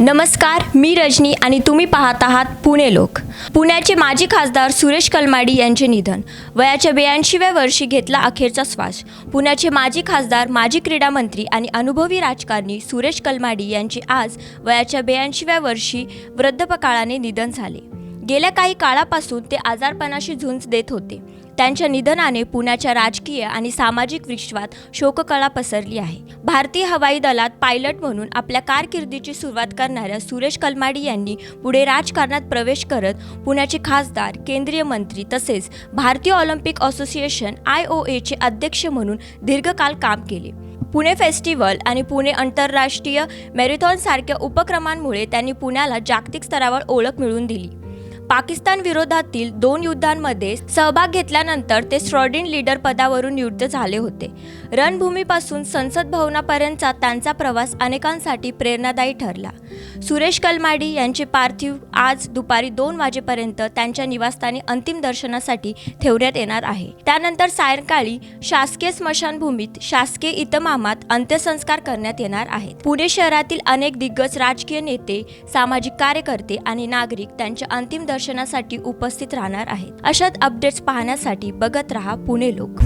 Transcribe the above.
नमस्कार मी रजनी आणि तुम्ही पाहत आहात पुणे लोक. पुण्याचे माजी खासदार सुरेश कलमाडी यांचे निधन. वयाच्या ब्याऐंशीव्या वर्षी घेतला अखेरचा श्वास. पुण्याचे माजी खासदार माजी क्रीडा मंत्री आणि अनुभवी राजकारणी सुरेश कलमाडी यांचे आज वयाच्या ब्याऐंशीव्या वर्षी वृद्धपकाळाने निधन झाले. गेल्या काही काळापासून ते आजारपणाशी झुंज देत होते. त्यांच्या निधनाने पुण्याच्या राजकीय आणि सामाजिक विश्वात शोककळा पसरली आहे. भारतीय हवाई दलात पायलट म्हणून आपल्या कारकिर्दीची सुरुवात करणाऱ्या सुरेश कलमाडी यांनी पुढे राजकारणात प्रवेश करत पुण्याचे खासदार केंद्रीय मंत्री तसेच भारतीय ऑलिम्पिक असोसिएशन आय ओ एचे अध्यक्ष म्हणून दीर्घकाल काम केले. पुणे फेस्टिवल आणि पुणे आंतरराष्ट्रीय मॅरेथॉनसारख्या उपक्रमांमुळे त्यांनी पुण्याला जागतिक स्तरावर ओळख मिळवून दिली. पाकिस्तान विरोधातील दोन युद्धांमध्ये सहभाग घेतल्यानंतर ते स्ट्रॉडिन लीडर पदावरून युद्ध झाले होते. रणभूमीपासून संसद भवनापर्यंतचा त्यांचा प्रवास अनेकांसाठी प्रेरणादायी ठरला. सुरेश कलमाडी यांचे पार्थिव आज दुपारी दोन वाजेपर्यंत त्यांच्या निवासस्थानी अंतिम दर्शनासाठी ठेवण्यात येणार आहे. त्यानंतर सायंकाळी शासकीय स्मशानभूमीत शासकीय इतमामात अंत्यसंस्कार करण्यात येणार आहेत. पुणे शहरातील अनेक दिग्गज राजकीय नेते सामाजिक कार्यकर्ते आणि नागरिक त्यांच्या अंतिम दर्शन दर्शनासाठी उपस्थित राहणार आहेत. अशाच अपडेट्स पाहण्यासाठी बघत रहा पुणे लोक.